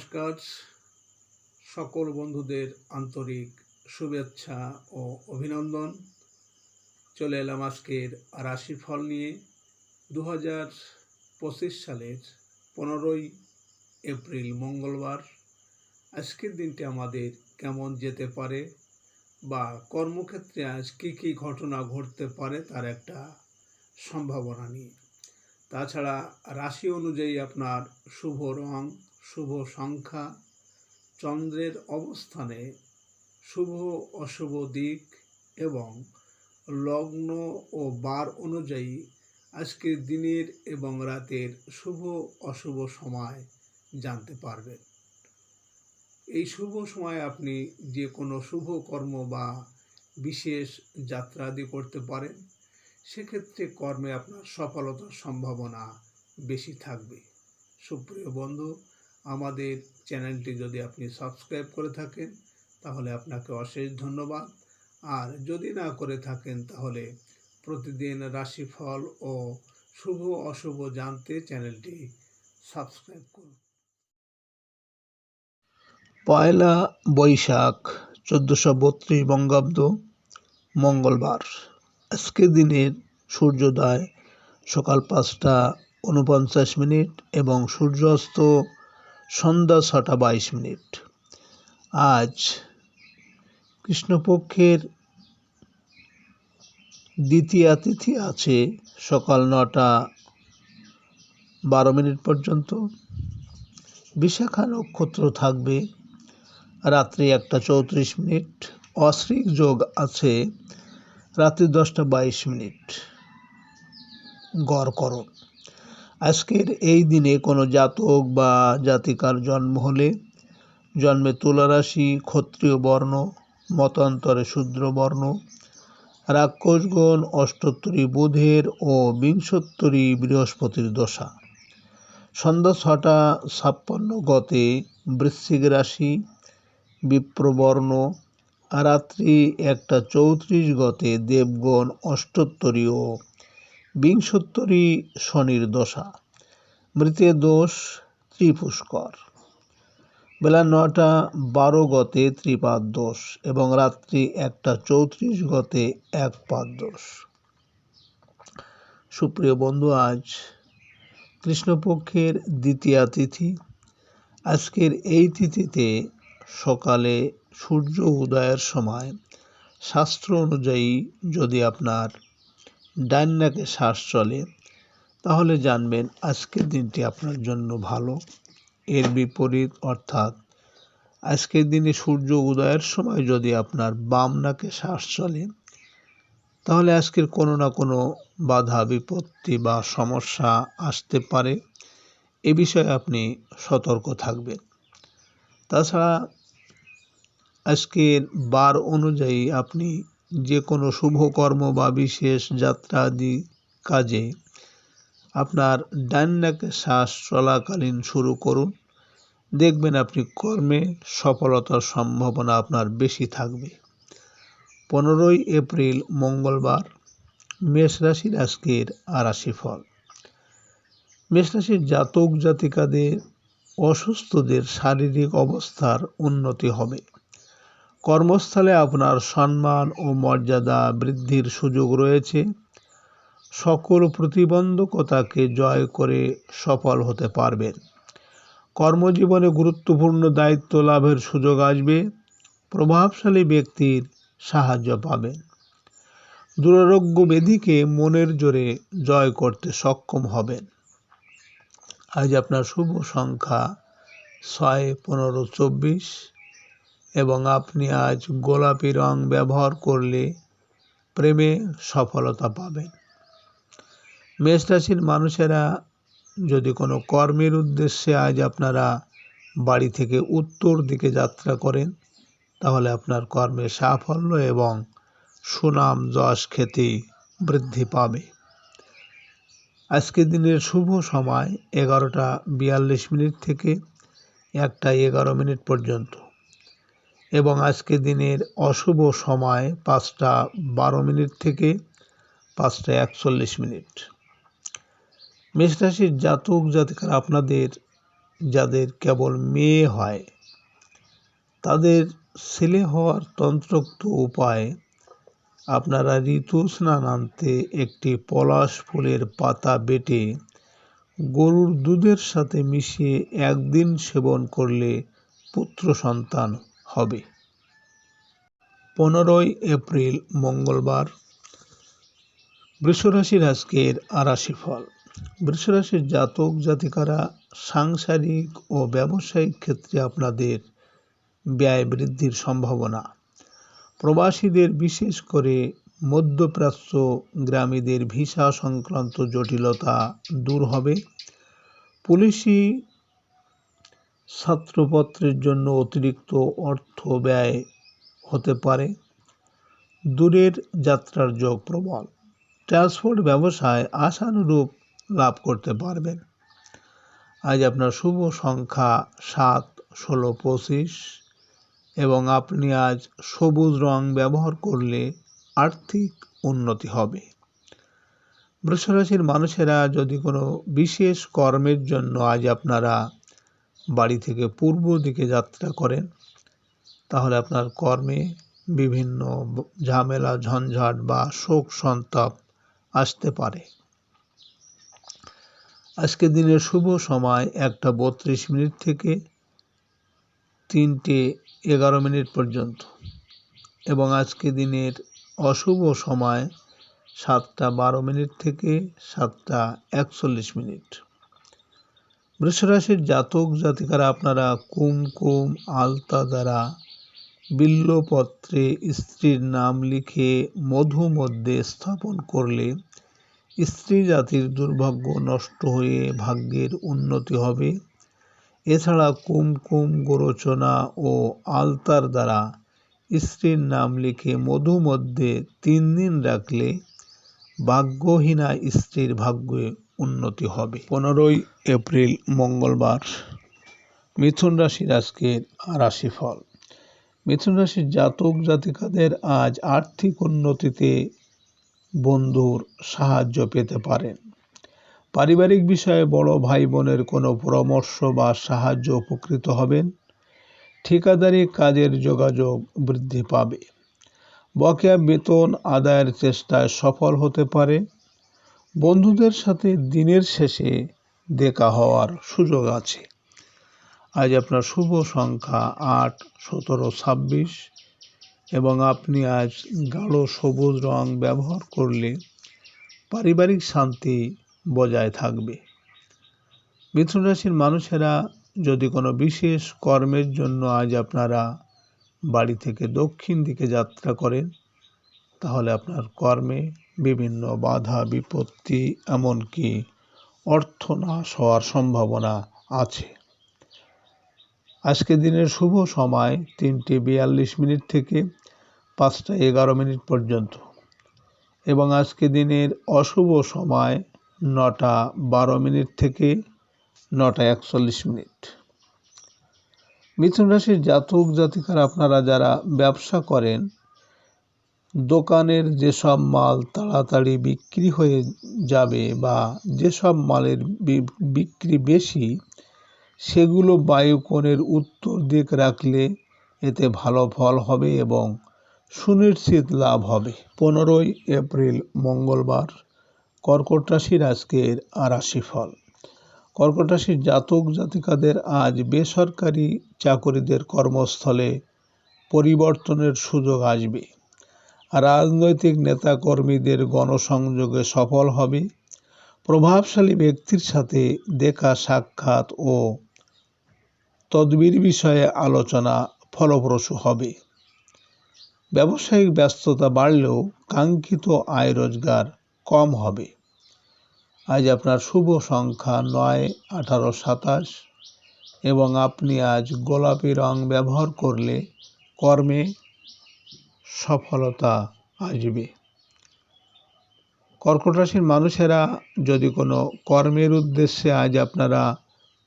নমস্কার। সকল বন্ধুদের আন্তরিক শুভেচ্ছা ও অভিনন্দন। চলে এলাম আজকের রাশিফল নিয়ে। দু হাজার পঁচিশ সালের পনেরোই এপ্রিল মঙ্গলবার। আজকের দিনটি আমাদের কেমন যেতে পারে বা কর্মক্ষেত্রে আজ কী কী ঘটনা ঘটতে পারে তার একটা সম্ভাবনা নিয়ে। তাছাড়া রাশি অনুযায়ী আপনার শুভ রং শুভ সংখ্যা। চন্দ্রের অবস্থানে শুভ অশুভ দিক এবং লগ্ন ও বার অনুযায়ী আজকের দিনের এবং রাতের শুভ অশুভ সময় জানতে পারবেন। এই শুভ সময় আপনি যে কোনো শুভ কর্ম বা বিশেষ যাত্রাদি করতে পারেন, সেক্ষেত্রে কর্মে আপনার সফলতার সম্ভাবনা বেশি থাকবে। সুপ্রিয় বন্ধু আমাদের চ্যানেলটি যদি আপনি সাবস্ক্রাইব করে থাকেন, তাহলে আপনাকে অশেষ ধন্যবাদ। আর যদি না করে থাকেন, তাহলে প্রতিদিন রাশিফল ও শুভ অশুভ জানতে চ্যানেলটি সাবস্ক্রাইব করুন। পয়লা বৈশাখ, চোদ্দোশো বত্রিশ বঙ্গাব্দ, মঙ্গলবার। আজকে দিনের সূর্যোদয় সকাল পাঁচটা উনপঞ্চাশ মিনিট এবং সূর্যাস্ত সন্ধ্যা ছটা বাইশ মিনিট। আজ কৃষ্ণপক্ষের দ্বিতীয়া তিথি আছে সকাল নটা বারো মিনিট পর্যন্ত। বিশাখা নক্ষত্র থাকবে। রাত্রি একটা চৌত্রিশ মিনিট। অশ্রিক যোগ আছে রাত্রি দশটা বাইশ মিনিট। গড় করো। আজকের এই দিনে কোনো জাতক বা জাতিকার জন্ম হলে জন্মে তুলারাশি, ক্ষত্রিয় বর্ণ, মতান্তরে শূদ্র বর্ণ, রাক্ষসগণ, অষ্টোত্তরী বুধের ও বিংশোত্তরী বৃহস্পতির দশা। সন্ধ্যা ছটা ছাপ্পান্ন গতে বৃশ্চিক রাশি, বিপ্রবর্ণ রাত্রি একটা চৌত্রিশ গতে দেবগণ অষ্টোত্তরী ও বিংশোত্তরী শনির দশা। মৃতের দোষ ত্রিপুষ্কর। বেলা নটা বারো গতে ত্রিপাদ দোষ এবং রাত্রি একটা চৌত্রিশ গতে এক পাদ দোষ। সুপ্রিয় বন্ধু, আজ কৃষ্ণপক্ষের দ্বিতীয়া তিথি। আজকের এই তিথিতে সকালে সূর্য উদয়ের সময় শাস্ত্র অনুযায়ী যদি আপনার ডান নাকে শ্বাস চলে, তাহলে জানবেন আজকের দিনটি আপনার জন্য ভালো। এর বিপরীত অর্থাৎ আজকের দিনে সূর্য উদয়ের সময় যদি আপনার বাম নাকে শ্বাস চলে, তাহলে আজকের কোনো না কোনো বাধা, বিপত্তি বা সমস্যা আসতে পারে। এ বিষয়ে আপনি সতর্ক থাকবেন। তাছাড়া আজকের বার অনুযায়ী আপনি যে কোনো শুভকর্ম বা বিশেষ যাত্রা আদি কাজে আপনার ডান নাকে শ্বাস চলাকালীন শুরু করুন। দেখবেন আপনি কর্মে সফলতার সম্ভাবনা আপনার বেশি থাকবে। পনেরোই এপ্রিল মঙ্গলবার, মেষ রাশির আজকের আরাশি ফল মেষ রাশির জাতক জাতিকাদের অসুস্থদের শারীরিক অবস্থার উন্নতি হবে। কর্মস্থলে আপনার সম্মান ও মর্যাদা বৃদ্ধির সুযোগ রয়েছে। সকল প্রতিবন্ধকতাকে জয় করে সফল হতে পারবেন। কর্মজীবনে গুরুত্বপূর্ণ দায়িত্ব লাভের সুযোগ আসবে। প্রভাবশালী ব্যক্তির সাহায্য পাবেন। দুরারোগ্য ব্যাধিকে মনের জোরে জয় করতে সক্ষম হবেন। আজ আপনার শুভ সংখ্যা ছয়, পনেরো, চব্বিশ। এবং আপনি আজ গোলাপি রং ব্যবহার করলে প্রেমে সফলতা পাবেন। মেষ রাশির মানুষেরা যদি কোনো কর্মের উদ্দেশ্যে আজ আপনারা বাড়ি থেকে উত্তর দিকে যাত্রা করেন, তাহলে আপনার কর্মে সাফল্য এবং সুনাম, যশ, খ্যাতি বৃদ্ধি পাবে। আজকের দিনের শুভ সময় এগারোটা বিয়াল্লিশ মিনিট থেকে একটা এগারো মিনিট পর্যন্ত। এবং আজকে দিনের অশুভ সময় পাঁচটা বারো মিনিট থেকে পাঁচটা একচল্লিশ মিনিট। মেষরাশির জাতক জাতিকার আপনাদের, যাদের কেবল মেয়ে হয়, তাদের ছেলে হওয়ার তন্ত্রোক্ত উপায়, আপনারা ঋতু স্নান আনতে একটি পলাশ ফুলের পাতা বেটে গরুর দুধের সাথে মিশিয়ে একদিন সেবন করলে পুত্র সন্তান হবে। পনেরোই এপ্রিল, মঙ্গলবার। বৃষরাশির আজকের আরাশি ফল। বৃষরাশির জাতক, জাতিকারা সাংসারিক ও ব্যবসায়িক ক্ষেত্রে আপনাদের ব্যয় বৃদ্ধির সম্ভাবনা। প্রবাসীদের বিশেষ করে মধ্যপ্রাচ্য গ্রামীদের ভিসা সংক্রান্ত জটিলতা দূর হবে। পুলিশি ছাত্রপত্রের জন্য অতিরিক্ত অর্থ ব্যয় হতে পারে। দূরের যাত্রার যোগ প্রবল। ট্রান্সপোর্ট ব্যবসায় আশানুরূপ লাভ করতে পারবেন। আজ আপনার শুভ সংখ্যা সাত, ষোলো, পঁচিশ এবং আপনি আজ সবুজ রং ব্যবহার করলে আর্থিক উন্নতি হবে। বৃষরাশির মানুষেরা যদি কোনো বিশেষ কর্মের জন্য আজ আপনারা বাড়ি থেকে পূর্ব দিকে যাত্রা করেন, তাহলে আপনার কর্মে বিভিন্ন ঝামেলা, ঝঞ্ঝাট বা শোক সন্তাপ আসতে পারে। আজকে দিনের শুভ সময় একটা বত্রিশ মিনিট থেকে তিনটে এগারো মিনিট পর্যন্ত এবং আজকে দিনের অশুভ সময় সাতটা বারো মিনিট থেকে সাতটা একচল্লিশ মিনিট। বৃষরাশির জাতক জাতিকারা আপনারা কুমকুম আলতা দ্বারা বিল্লপত্রে স্ত্রীর নাম লিখে মধু মধ্যে স্থাপন করলে স্ত্রী জাতির দুর্ভাগ্য নষ্ট হয়ে ভাগ্যের উন্নতি হবে। এছাড়া কুমকুম গোরচনা ও আলতার দ্বারা স্ত্রীর নাম লিখে মধু মধ্যে তিন দিন রাখলে ভাগ্যহীনা স্ত্রীর ভাগ্যে উন্নতি হবে। পনেরোই এপ্রিল মঙ্গলবার মিথুন রাশির আজকের রাশিফল। মিথুন রাশির জাতক জাতিকাদের আজ আর্থিক উন্নতিতে বন্ধুর সাহায্য পেতে পারেন। পারিবারিক বিষয়ে বড় ভাই বোনের কোনো পরামর্শ বা সাহায্য উপকৃত হবেন। ঠিকাদারি কাজের যোগাযোগ বৃদ্ধি পাবে। বকেয়া বেতন আদায়ের চেষ্টায় সফল হতে পারে। বন্ধুদের সাথে দিনের শেষে দেখা হওয়ার সুযোগ আছে। আজ আপনার শুভ সংখ্যা আট, সতেরো, ছাব্বিশ এবং আপনি আজ গাঢ় সবুজ রং ব্যবহার করলে পারিবারিক শান্তি বজায় থাকবে। মিথুন রাশির মানুষেরা যদি কোনো বিশেষ কর্মের জন্য আজ আপনারা বাড়ি থেকে দক্ষিণ দিকে যাত্রা করেন, তাহলে আপনার কর্মে বিভিন্ন বাধা, বিপত্তি, এমনকি অর্থ নাশ হওয়ার সম্ভাবনা আছে। আজকে দিনের শুভ সময় তিনটে বিয়াল্লিশ মিনিট থেকে পাঁচটা এগারো মিনিট পর্যন্ত এবং আজকে দিনের অশুভ সময় নটা বারো মিনিট থেকে নটা একচল্লিশ মিনিট। মিথুন রাশির জাতক জাতিকার আপনারা যারা ব্যবসা করেন দোকানের যেসব মাল তাড়াতাড়ি বিক্রি হয়ে যাবে বা যেসব মালের বিক্রি বেশি, সেগুলো বায়ুকোণের উত্তর দিক রাখলে এতে ভালো ফল হবে এবং সুনিশ্চিত লাভ হবে। পনেরোই এপ্রিল, মঙ্গলবার, কর্কট রাশির আজকের রাশি ফল। কর্কট রাশির জাতক জাতিকাদের আজ বেসরকারি চাকরিদের কর্মস্থলে পরিবর্তনের সুযোগ আসবে। রাজনৈতিক নেতাকর্মীদের গণসংযোগে সফল হবে। প্রভাবশালী ব্যক্তির সাথে দেখা সাক্ষাৎ ও তদবির বিষয়ে আলোচনা ফলপ্রসূ হবে। ব্যবসায়িক ব্যস্ততা বাড়লেও কাঙ্ক্ষিত আয় রোজগার কম হবে। আজ আপনার শুভ সংখ্যা নয়, আঠারো, সাতাশ এবং আপনি আজ গোলাপি রং ব্যবহার করলে কর্মে সফলতা আসবে। কর্কট রাশির মানুষেরা যদি কোনো কর্মের উদ্দেশ্যে আজ আপনারা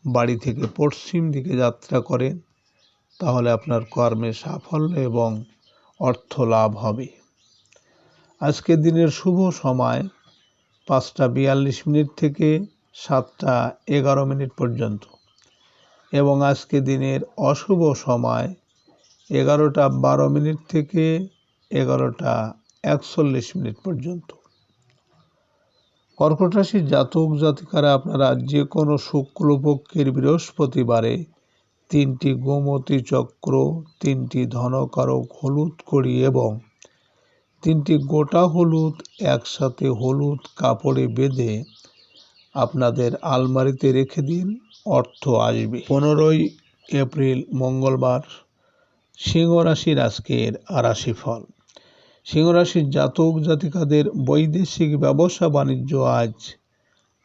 বাড়ি থেকে পশ্চিম দিকে যাত্রা করেন, তাহলে আপনার কর্মে সাফল্য এবং অর্থ লাভ হবে। আজকের দিনের শুভ সময় পাঁচটা বিয়াল্লিশ মিনিট থেকে সাতটা এগারো মিনিট পর্যন্ত এবং আজকে দিনের অশুভ সময় এগারোটা বারো মিনিট থেকে এগারোটা একচল্লিশ মিনিট পর্যন্ত। কর্কট রাশির জাতক জাতিকারা আপনারা যে কোনো শুক্লপক্ষের বৃহস্পতিবারে তিনটি গোমতী চক্র, তিনটি ধনকারক হলুদ কড়ি এবং তিনটি গোটা হলুদ একসাথে হলুদ কাপড়ে বেঁধে আপনাদের আলমারিতে রেখে দিন, অর্থ আসবে। পনেরোই এপ্রিল মঙ্গলবার। সিংহ রাশির আজকের রাশিফল সিংহ রাশির জাতক জাতিকাদের বৈদেশিক ব্যবসা বাণিজ্য আজ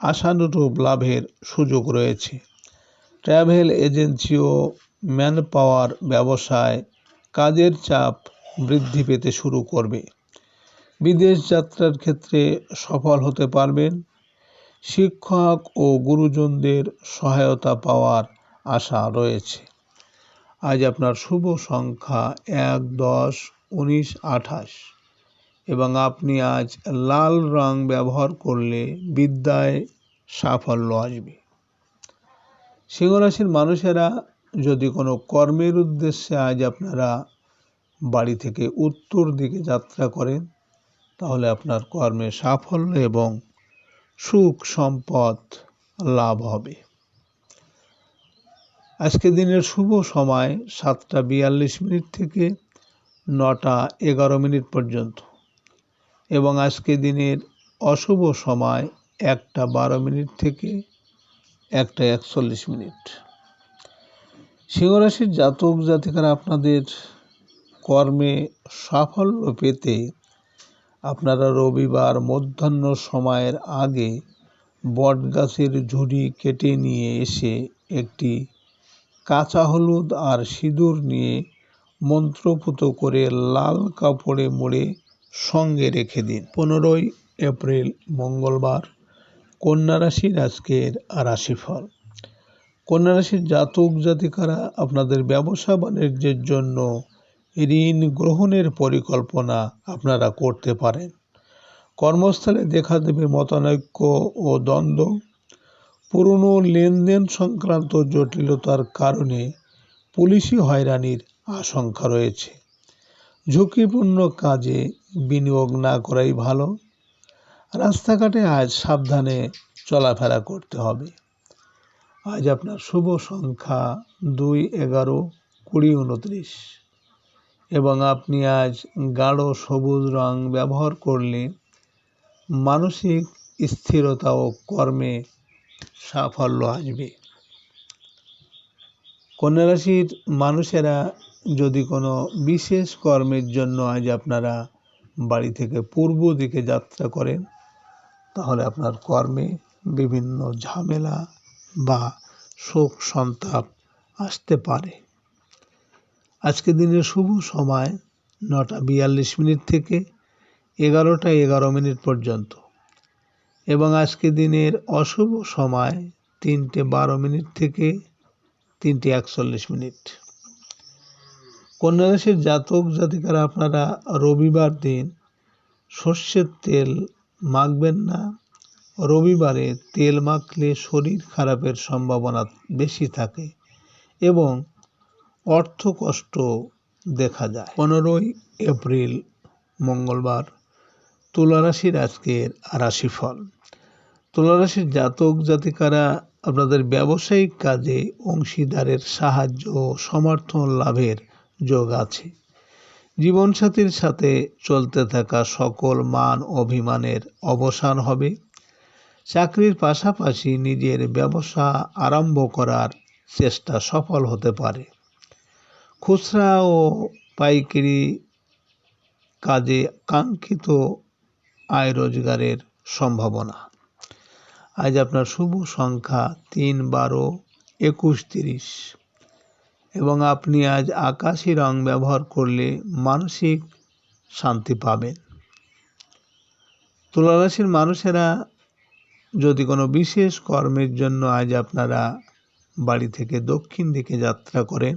আশানুরূপ লাভের সুযোগ রয়েছে। ট্রাভেল এজেন্সি ও ম্যান পাওয়ার ব্যবসায় কাজের চাপ বৃদ্ধি পেতে শুরু করবে। বিদেশ যাত্রার ক্ষেত্রে সফল হতে পারবেন। শিক্ষক ও গুরুজনদের সহায়তা পাওয়ার আশা রয়েছে। আজ আপনার শুভ সংখ্যা এক, দশ, উনিশ, আঠাশ। এবং আপনি আজ লাল রং ব্যবহার করলে বিদ্যায় সাফল্য আসবে। সিংহরাশির মানুষেরা যদি কোনো কর্মের উদ্দেশ্যে আজ আপনারা বাড়ি থেকে উত্তর দিকে যাত্রা করেন, তাহলে আপনার কর্মে সাফল্য এবং সুখ সম্পদ লাভ হবে। আজকে দিনের শুভ সময় সাতটা বিয়াল্লিশ মিনিট থেকে নটা এগারো মিনিট পর্যন্ত। এবং আজকে দিনের অশুভ সময় একটা বারো মিনিট থেকে একটা একচল্লিশ মিনিট। সিংহরাশির জাতক জাতিকারা আপনাদের কর্মে সাফল্য পেতে আপনারা রবিবার মধ্যাহ্ন সময়ের আগে বটগাছের ঝুড়ি কেটে নিয়ে এসে একটি কাঁচা হলুদ আর সিঁদুর নিয়ে মন্ত্রপুত করে লাল কাপড়ে মুড়ে সঙ্গে রেখে দিন। পনেরোই এপ্রিল, মঙ্গলবার, কন্যা রাশির আজকের রাশিফল। কন্যা রাশির জাতক জাতিকারা আপনাদের ব্যবসা বাণিজ্যের জন্য ঋণ গ্রহণের পরিকল্পনা আপনারা করতে পারেন। কর্মস্থলে দেখা দেবে মতানৈক্য ও দ্বন্দ্ব। পুরনো লেনদেন সংক্রান্ত জটিলতার কারণে পুলিশি হয়রানির আশঙ্কা রয়েছে। ঝুঁকিপূর্ণ কাজে বিনিয়োগ না করাই ভালো। রাস্তাঘাটে আজ সাবধানে চলাফেরা করতে হবে। আজ আপনার শুভ সংখ্যা দুই এগারো কুড়ি উনত্রিশ। এবং আপনি আজ গাঢ় সবুজ রং ব্যবহার করলে মানসিক স্থিরতা ও কর্মে সাফল্য আসবে। কন্যা রাশির মানুষেরা যদি কোনো বিশেষ কর্মের জন্য আজ আপনারা বাড়ি থেকে পূর্ব দিকে যাত্রা করেন, তাহলে আপনার কর্মে বিভিন্ন ঝামেলা বা শোক সন্তাপ আসতে পারে। আজকে দিনের শুভ সময় নটা বিয়াল্লিশ মিনিট থেকে এগারোটা এগারো মিনিট পর্যন্ত। এবং আজকে দিনের অশুভ সময় তিনটে বারো মিনিট থেকে তিনটে একচল্লিশ মিনিট। কন্যা রাশির জাতক জাতিকারা আপনারা রবিবার দিন সর্ষের তেল মাখবেন না। রবিবারে তেল মাখলে শরীর খারাপের সম্ভাবনা বেশি থাকে এবং অর্থ কষ্ট দেখা যায়। পনেরোই এপ্রিল মঙ্গলবার তুলারাশির আজকের রাশিফল। তুলারাশির জাতক জাতিকারা আপনাদের ব্যবসায়িক কাজে অংশীদারের সাহায্য সমর্থন লাভের যোগ আছে। জীবনসাথীর সাথে চলতে থাকা সকল মান অভিমানের অবসান হবে। চাকরির পাশাপাশি নিজের ব্যবসা আরম্ভ করার চেষ্টা সফল হতে পারে। খুচরা ও পাইকারি কাজে কাঙ্ক্ষিত আয় রোজগারের সম্ভাবনা। আজ আপনার শুভ সংখ্যা তিন, বারো, একুশ, তিরিশ। এবং আপনি আজ আকাশি রং ব্যবহার করলে মানসিক শান্তি পাবেন। তুলারাশির মানুষেরা যদি কোনো বিশেষ কর্মের জন্য আজ আপনারা বাড়ি থেকে দক্ষিণ দিকে যাত্রা করেন,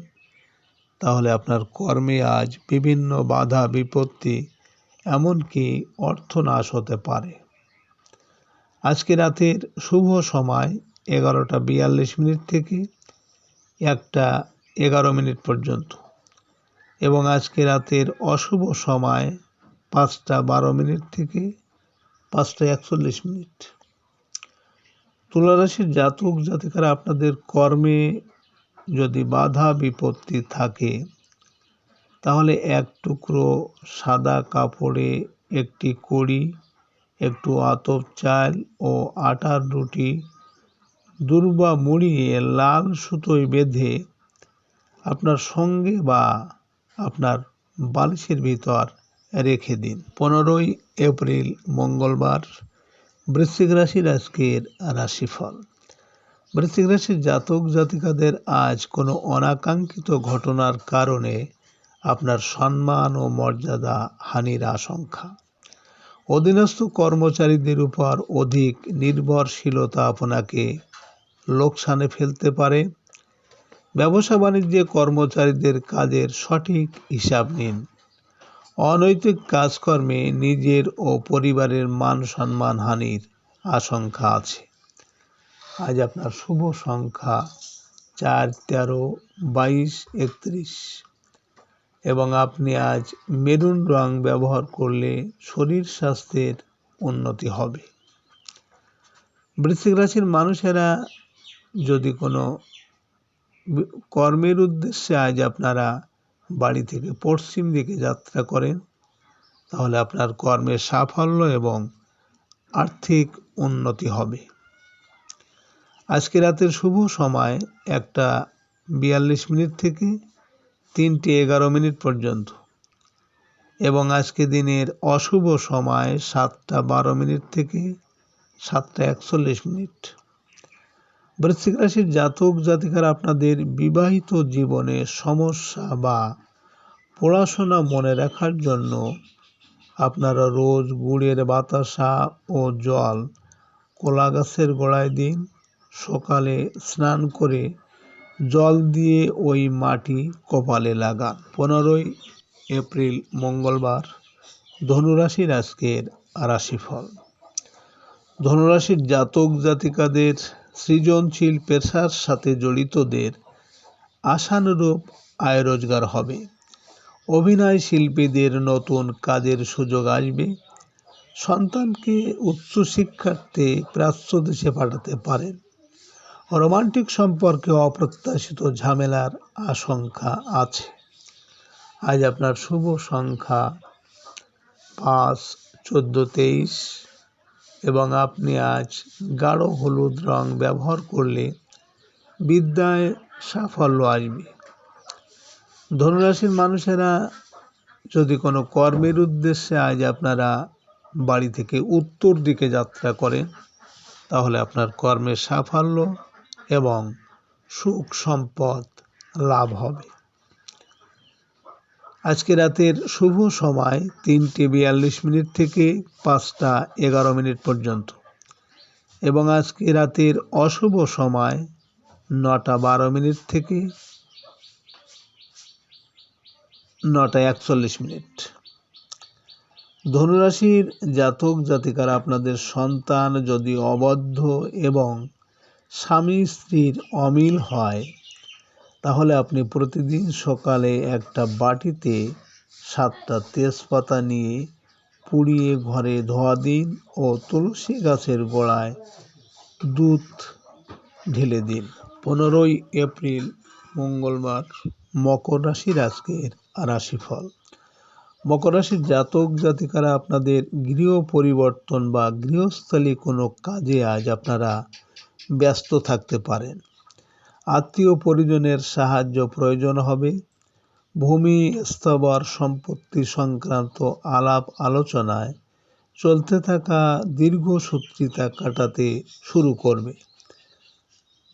তাহলে আপনার কর্মে আজ বিভিন্ন বাধা, বিপত্তি, এমনকি অর্থনাশ হতে পারে। আজকে রাতের শুভ সময় এগারোটা বিয়াল্লিশ মিনিট থেকে একটা এগারো মিনিট পর্যন্ত। এবং আজকে রাতের অশুভ সময় পাঁচটা বারো মিনিট থেকে পাঁচটা একচল্লিশ মিনিট। তুলারাশির জাতক জাতিকারা আপনাদের কর্মে যদি বাধা বিপত্তি থাকে, তাহলে এক টুকরো সাদা কাপড়ে একটি কড়ি একটু আতপ চাল ও আটার রুটি, দুর্বা মুড়িয়ে লাল সুতোয় বেঁধে আপনার সঙ্গে বা আপনার বালিশের ভিতর রেখে দিন। পনেরোই এপ্রিল, মঙ্গলবার, বৃশ্চিক রাশির আজকের রাশিফল। বৃশ্চিক রাশির জাতক জাতিকাদের আজ কোনো অনাকাঙ্ক্ষিত ঘটনার কারণে আপনার সম্মান ও মর্যাদা হানির আশঙ্কা। অধীনস্থ কর্মচারীদের উপর অধিক নির্ভরশীলতা আপনাকে লোকসানে ফেলতে পারে। ব্যবসা বাণিজ্যে কর্মচারীদের কাজের সঠিক হিসাব নিন। অনৈতিক কাজকর্মে নিজের ও পরিবারের মান সম্মান হানির আশঙ্কা আছে। আজ আপনার শুভ সংখ্যা চার তেরো বাইশ একত্রিশ। এবং আপনি আজ মেরুন রং ব্যবহার করলে শরীর স্বাস্থ্যের উন্নতি হবে। বৃশ্চিক রাশির মানুষেরা যদি কোনো কর্মের উদ্দেশ্যে আজ আপনারা বাড়ি থেকে পশ্চিম দিকে যাত্রা করেন, তাহলে আপনার কর্মের সাফল্য এবং আর্থিক উন্নতি হবে। আজকে রাতের শুভ সময় একটা বিয়াল্লিশ মিনিট থেকে তিনটে এগারো মিনিট পর্যন্ত। এবং আজকে দিনের অশুভ সময় সাতটা বারো মিনিট থেকে সাতটা একচল্লিশ মিনিট। বৃশ্চিক রাশির জাতক জাতিকার আপনাদের বিবাহিত জীবনে সমস্যা বা পড়াশোনা মনে রাখার জন্য আপনারা রোজ গুড়ের বাতাসা ও জল কলা গাছের গোড়ায় দিন, সকালে স্নান করে জল দিয়ে ওই মাটি কপালে লাগান পনেরোই এপ্রিল, মঙ্গলবার, ধনুরাশির আজকের রাশিফল। ধনুরাশির জাতক জাতিকাদের সৃজনশীল পেশার সাথে জড়িতদের আশানুরূপ আয় রোজগার হবে। অভিনয় শিল্পীদের নতুন কাজের সুযোগ আসবে। সন্তানকে উচ্চশিক্ষার্থে প্রাচ্য দেশে পাঠাতে পারেন। রোমান্টিক সম্পর্কে অপ্রত্যাশিত ঝামেলার আশঙ্কা আছে। আজ আপনার শুভ সংখ্যা পাঁচ, চোদ্দ, তেইশ এবং আপনি আজ গাঢ় হলুদ রং ব্যবহার করলে বিদ্যায় সাফল্য আসবে। ধনুরাশির মানুষেরা যদি কোনো কর্মের উদ্দেশ্যে আজ আপনারা বাড়ি থেকে উত্তর দিকে যাত্রা করেন, তাহলে আপনার কর্মের সাফল্য এবং সুখ সম্পদ লাভ হবে। আজকে রাতের শুভ সময় তিনটে বিয়াল্লিশ মিনিট থেকে পাঁচটা এগারো মিনিট পর্যন্ত। এবং আজকে রাতের অশুভ সময় নটা বারো মিনিট থেকে নটা একচল্লিশ মিনিট। ধনুরাশির জাতক জাতিকারা আপনাদের সন্তান যদি অবদ্ধ এবং স্বামী স্ত্রীর অমিল হয়, তাহলে আপনি প্রতিদিন সকালে একটা বাটিতে সাতটা তেজপাতা নিয়ে পুড়িয়ে ঘরে ধোয়া দিন ও তুলসী গাছের গোড়ায় দুধ ঢেলে দিন। পনেরোই এপ্রিল, মঙ্গলবার, মকর রাশির আজকের রাশিফল। মকর রাশির জাতক জাতিকারা আপনাদের গৃহ পরিবর্তন বা গৃহস্থলী কোনো কাজে আজ আপনারা ব্যস্ত থাকতে পারেন। আত্মীয় পরিজনের সাহায্য প্রয়োজন হবে। ভূমি স্থাবর সম্পত্তি সংক্রান্ত আলাপ আলোচনায় চলতে থাকা দীর্ঘসূত্রিতা কাটাতে শুরু করবে।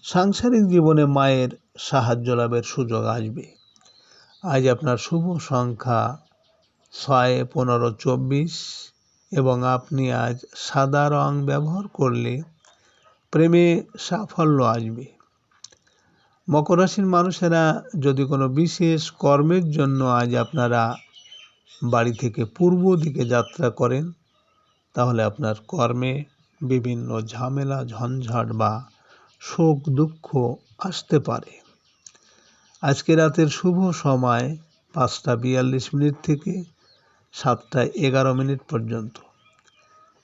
সাংসারিক জীবনে মায়ের সাহায্য লাভের সুযোগ আসবে। আজ আপনার শুভ সংখ্যা ছয়, পনেরো, চব্বিশ এবং আপনি আজ সাদা রং ব্যবহার করলে প্রেমে সাফল্য আসবে। মকর রাশির মানুষেরা যদি কোনো বিশেষ কর্মের জন্য আজ আপনারা বাড়ি থেকে পূর্ব দিকে যাত্রা করেন, তাহলে আপনার কর্মে বিভিন্ন ঝামেলা, ঝঞ্ঝাট বা শোক, দুঃখ আসতে পারে। আজকে রাতের শুভ সময় পাঁচটা বিয়াল্লিশ মিনিট থেকে সাতটা এগারো মিনিট পর্যন্ত।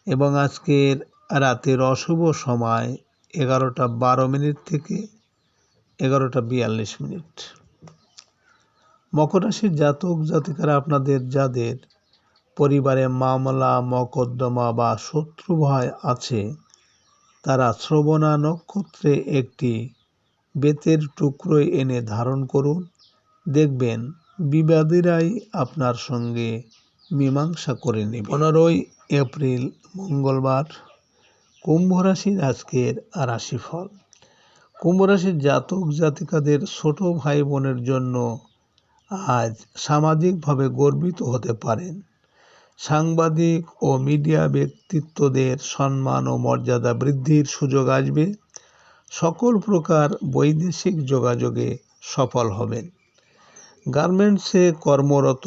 এবং আজকের রাতের অশুভ সময় এগারোটা বারো মিনিট থেকে এগারোটা বিয়াল্লিশ মিনিট। মকর রাশির জাতক জাতিকারা আপনাদের, যাদের পরিবারে মামলা, মকদ্দমা বা শত্রু ভয় আছে, তারা শ্রবণা নক্ষত্রে একটি বেতের টুকরো এনে ধারণ করুন। দেখবেন বিবাদীরাই আপনার সঙ্গে মীমাংসা করে নেবে। পনেরোই এপ্রিল, মঙ্গলবার। কুম্ভ রাশির আজকের রাশিফল। কুম্ভ রাশির জাতক জাতিকাদের ছোট ভাই বোনের জন্য আজ সামাজিকভাবে গর্বিত হতে পারেন। সাংবাদিক ও মিডিয়া ব্যক্তিত্বদের সম্মান ও মর্যাদা বৃদ্ধির সুযোগ আসবে। সকল প্রকার বৈদেশিক যোগাযোগে সফল হবেন। গার্মেন্টসে কর্মরত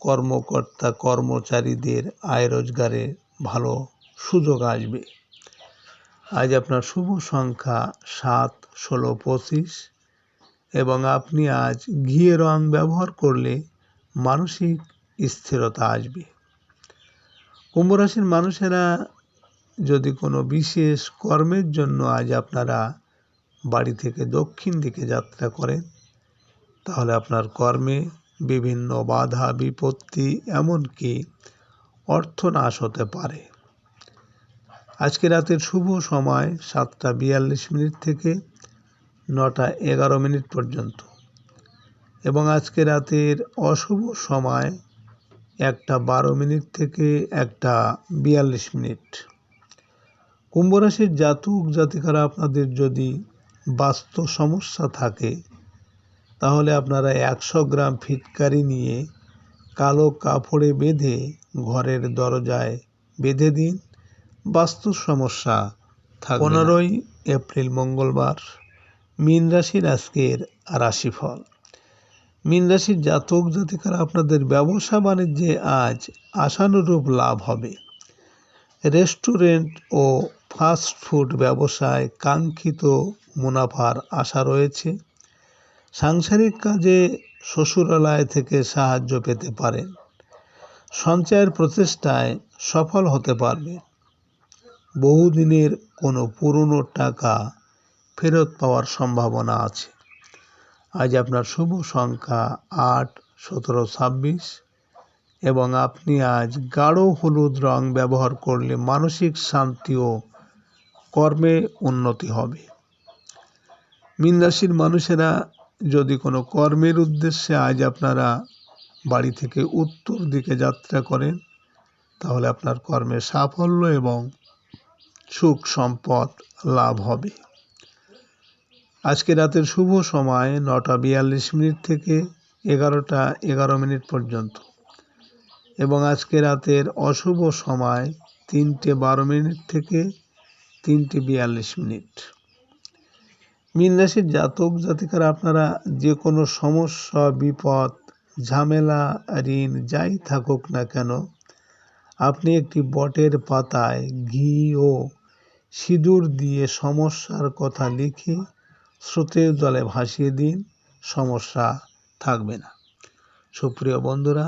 কর্মকর্তা কর্মচারীদের আয় রোজগারে ভালো সুযোগ আসবে। আজ আপনার শুভ সংখ্যা সাত, ষোলো, পঁচিশ এবং আপনি আজ ঘিয়ে রং ব্যবহার করলে মানসিক স্থিরতা আসবে। কুম্ভ রাশির মানুষেরা যদি কোনো বিশেষ কর্মের জন্য আজ আপনারা বাড়ি থেকে দক্ষিণ দিকে যাত্রা করেন, তাহলে আপনার কর্মে বিভিন্ন বাধা, বিপত্তি এমনকি অর্থনাশ হতে পারে। আজকে রাতের শুভ সময় সাতটা বিয়াল্লিশ মিনিট থেকে নটা এগারো মিনিট পর্যন্ত। এবং আজকে রাতের অশুভ সময় একটা বারো মিনিট থেকে একটা বিয়াল্লিশ মিনিট। কুম্ভ রাশির জাতক জাতিকারা আপনাদের যদি বাস্তু সমস্যা থাকে, তাহলে আপনারা একশো গ্রাম ফিটকারি নিয়ে কালো কাপড়ে বেঁধে ঘরের দরজায় বেঁধে দিন। বাস্তু সমস্যা পনেরোই এপ্রিল মঙ্গলবার মীন রাশির আজকের রাশিফল। মীন রাশির জাতক জাতিকারা আপনাদের ব্যবসা বাণিজ্যে আজ আশানুরূপ লাভ হবে। রেস্টুরেন্ট ও ফাস্ট ফুড ব্যবসায় কাঙ্ক্ষিত মুনাফার আশা রয়েছে। সাংসারিক কাজে শ্বশুরালয় থেকে সাহায্য পেতে পারেন। সঞ্চয়ের প্রচেষ্টায় সফল হতে পারবে বহুদিনের কোনো পুরনো টাকা ফেরত পাওয়ার সম্ভাবনা আছে। আজ আপনার শুভ সংখ্যা আট, সতেরো, ছাব্বিশ এবং আপনি আজ গাঢ় হলুদ রং ব্যবহার করলে মানসিক শান্তি ও কর্মে উন্নতি হবে। মীন রাশির মানুষেরা যদি কোনো কর্মের উদ্দেশ্যে আজ আপনারা বাড়ি থেকে উত্তর দিকে যাত্রা করেন, তাহলে আপনার কর্মে সাফল্য এবং সুখ সম্পদ লাভ হবে। আজকে রাতের শুভ সময় নটা বিয়াল্লিশ মিনিট থেকে এগারোটা এগারো মিনিট পর্যন্ত। এবং আজকে রাতের অশুভ সময় তিনটে বারো মিনিট থেকে তিনটে বিয়াল্লিশ মিনিট। মীন রাশির জাতক জাতিকারা, আপনারা যে কোনো সমস্যা, বিপদ, ঝামেলা, ঋণ যাই থাকুক না কেন, আপনি একটি বটের পাতায় ঘি ও সিঁদুর দিয়ে সমস্যার কথা লিখে স্রোতের জলে ভাসিয়ে দিন সমস্যা থাকবে না। সুপ্রিয় বন্ধুরা